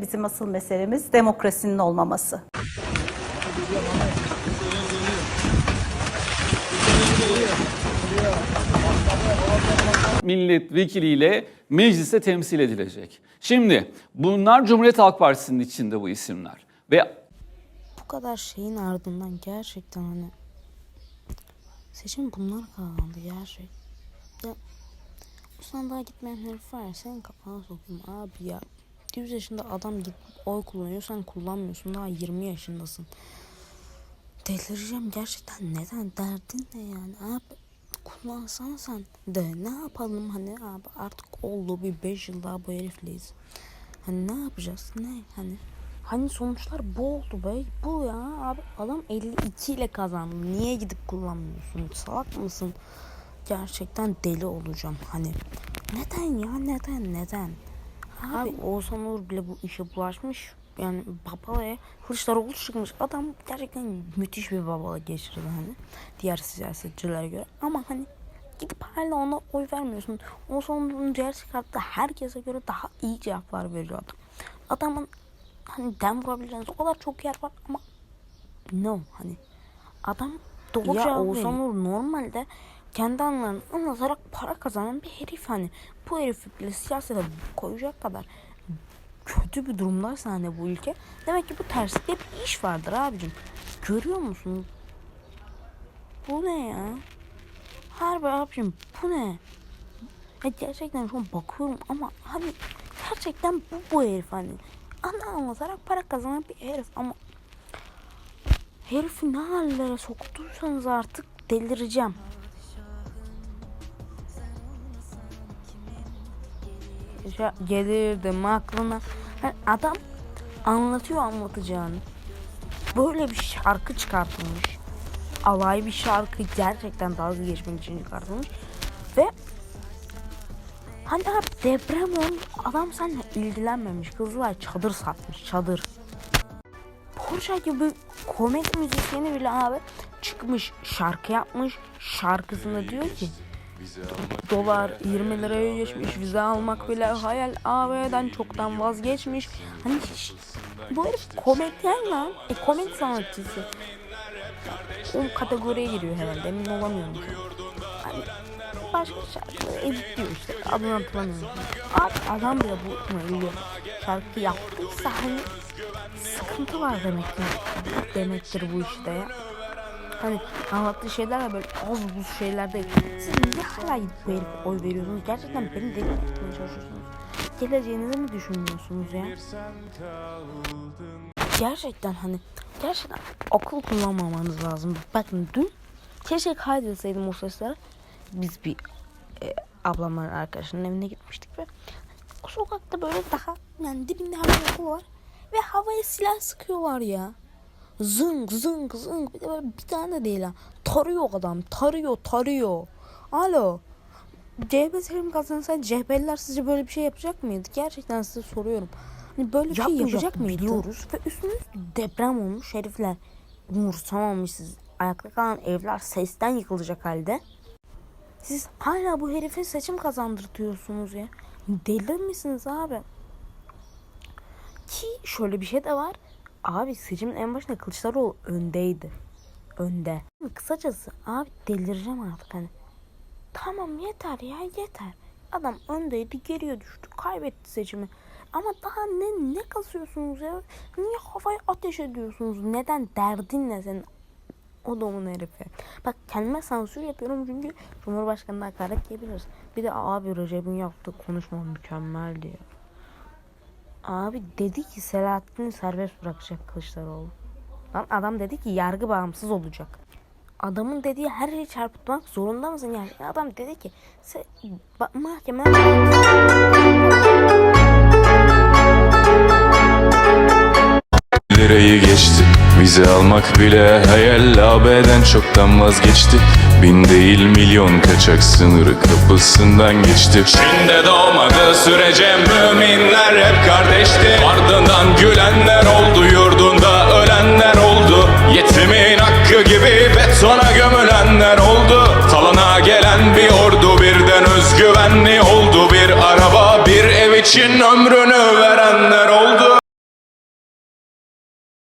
Bizim asıl meselemiz demokrasinin olmaması. milletvekiliyle mecliste temsil edilecek. Şimdi bunlar Cumhuriyet Halk Partisi'nin içinde bu isimler. Ve bu kadar şeyin ardından gerçekten hani seçim bunlar kazandı gerçek. Ya bu sandığa gitmeyen herif var ya senin kafana sokayım abi ya. 100 yaşında adam gidip oy kullanıyor sen kullanmıyorsun daha 20 yaşındasın. Delireceğim gerçekten neden derdin ne yani abi kullansana sen de ne yapalım hani abi artık oldu bir 5 yıl daha bu herifleyiz. Hani ne yapacağız ne hani Hani sonuçlar bu oldu be. Bu ya abi adam 52 ile kazandı. Niye gidip kullanmıyorsun? Salak mısın? Gerçekten deli olacağım hani. Neden ya neden neden? Abi Oğuzhan Uğur bile bu işe bulaşmış. Yani babalaya Kılıçdaroğlu çıkmış. Adam gerçekten müthiş bir babala geçirdi hani. Diğer siyasetçilere göre. Ama hani gidip hala ona oy vermiyorsun. Oğuzhan Uğur'un diğer çıkarttığı herkese göre daha iyi cevaplar veriyor adam. Adamın hani dem vurabileceğiniz o kadar çok yer var ama no hani adam doğru ya cevap Oğuzhan. Uğur normalde kendi anlarını anlatarak para kazanan bir herif. Hani bu herifi bile siyasete koyacak kadar kötü bir durumdaysa hani bu ülke demek ki bu terslikte bir iş vardır abicim. Görüyor musun bu ne ya? Harbi abicim bu ne? Ya gerçekten şu an bakıyorum ama hani gerçekten bu bu herif hani ana anlatarak para kazanan bir herif ama herifi ne hallere soktuysanız artık delireceğim. Gelirdim aklına. Yani adam anlatıyor anlatacağını. Böyle bir şarkı çıkartılmış. Alay bir şarkı gerçekten dalga geçmek için çıkartılmış. Ve Hani abi deprem olmuş adam seninle ilgilenmemiş. Kızlar çadır satmış çadır. Porsche gibi komedi müzisyeni bile abi çıkmış şarkı yapmış. Şarkısında diyor ki dolar 20 liraya geçmiş vize almak bile hayal AB'den çoktan vazgeçmiş. Hani hiç- bu herif komedyen lan. E komedi sanatçısı. O kategoriye giriyor herhalde emin olamıyorum. Hani başka şarkıları editliyor işte adını hatırlamıyorum. Abi adam bile bu ediyor. Şarkı yaptıysa hani sıkıntı var demek ki. Demektir bu işte ya. Hani anlattığı şeyler de böyle az buz şeyler değil. Siz niye hala bu herife oy veriyorsunuz? Gerçekten beni deli etmeye çalışıyorsunuz. Geleceğinizi mi düşünmüyorsunuz ya? Gerçekten hani gerçekten akıl kullanmamanız lazım. Bakın dün keşke kaydetseydim o sesleri. Biz bir e, ablamların arkadaşının evine gitmiştik ve o sokakta böyle daha yani dibinde hemen okul var ve havaya silah sıkıyorlar ya. Zınk zınk zınk bir de böyle bir tane de değil ha. Tarıyor adam tarıyor tarıyor. Alo. CHP seçim kazansa CHP'liler sizce böyle bir şey yapacak mıydı? Gerçekten size soruyorum. Hani böyle bir şey yapacak mıydı? biliyoruz. Ve üstüne deprem olmuş herifler. Umursamamışsınız. Ayakta kalan evler sesten yıkılacak halde. Siz hala bu herife seçim kazandırtıyorsunuz ya. Deli misiniz abi? Ki şöyle bir şey de var. Abi seçimin en başında Kılıçdaroğlu öndeydi. Önde. Kısacası abi delireceğim artık hani. Tamam yeter ya yeter. Adam öndeydi geriye düştü. Kaybetti seçimi. Ama daha ne ne kasıyorsunuz ya? Niye havaya ateş ediyorsunuz? Neden? Derdin ne senin? Odamın herifi. Bak kendime sansür yapıyorum çünkü Cumhurbaşkanı'na hakaret diyebiliriz. Bir de abi Recep'in yaptığı konuşma mükemmel diyor. Abi dedi ki Selahattin'i serbest bırakacak Kılıçdaroğlu. Lan adam dedi ki yargı bağımsız olacak. Adamın dediği her şeyi çarpıtmak zorunda mısın yani? Adam dedi ki se- ba- mahkeme Lirayı geçti Vize almak bile hayal AB'den çoktan vazgeçti Bin değil milyon kaçak sınırı kapısından geçti Şimdi doğmadı sürece müminler